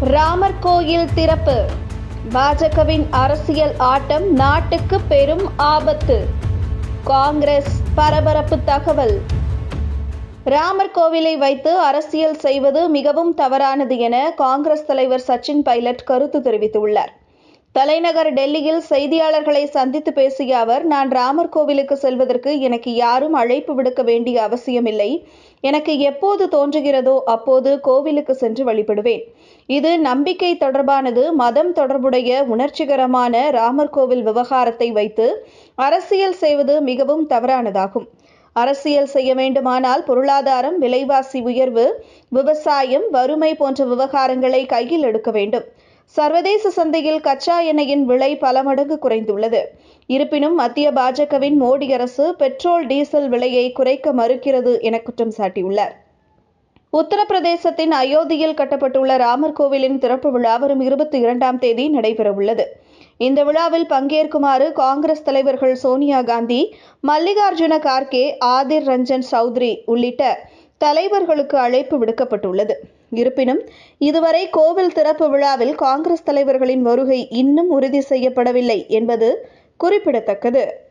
ராமர் கோயில் திறப்பு. பாஜகவின் அரசியல் ஆட்டம் நாட்டுக்கு பெரும் ஆபத்து. காங்கிரஸ் பரபரப்பு தகவல். ராமர் கோவிலை வைத்து அரசியல் செய்வது மிகவும் தவறானது என காங்கிரஸ் தலைவர் சச்சின் பைலட் கருத்து தெரிவித்துள்ளார். தலைநகர் டெல்லியில் செய்தியாளர்களை சந்தித்து பேசிய அவர் நான் ராமர் கோவிலுக்கு செல்வதற்கு எனக்கு யாரும் அழைப்பு விடுக்க வேண்டிய அவசியமில்லை. எனக்கு எப்போது தோன்றுகிறதோ அப்போது கோவிலுக்கு சென்று வழிபடுவேன். இது நம்பிக்கை தொடர்பானது. மதம் தொடர்புடைய உணர்ச்சிகரமான ராமர் கோவில் விவகாரத்தை வைத்து அரசியல் செய்வது மிகவும் தவறானதாகும். அரசியல் செய்ய வேண்டுமானால் பொருளாதாரம் விலைவாசி உயர்வு விவசாயம் வறுமை போன்ற விவகாரங்களை கையில் எடுக்க வேண்டும். சர்வதேச சந்தையில் கச்சா எண்ணெயின் விலை பல மடங்கு குறைந்துள்ளது. இருப்பினும் மத்திய பாஜகவின் மோடி அரசு பெட்ரோல் டீசல் விலையை குறைக்க மறுக்கிறது என குற்றம் சாட்டியுள்ளார். உத்தரப்பிரதேசத்தின் அயோத்தியில் கட்டப்பட்டுள்ள ராமர் கோவிலின் திறப்பு விழா வரும் இருபத்தி இரண்டாம் தேதி நடைபெறவுள்ளது. இந்த விழாவில் பங்கேற்குமாறு காங்கிரஸ் தலைவர்கள் சோனியா காந்தி மல்லிகார்ஜுன கார்கே ஆதிர் ரஞ்சன் சௌத்ரி உள்ளிட்ட தலைவர்களுக்கு அழைப்பு விடுக்கப்பட்டுள்ளது. இருப்பினும் இதுவரை கோவில் திறப்பு விழாவில் காங்கிரஸ் தலைவர்களின் வருகை இன்னும் உறுதி செய்யப்படவில்லை என்பது குறிப்பிடத்தக்கது.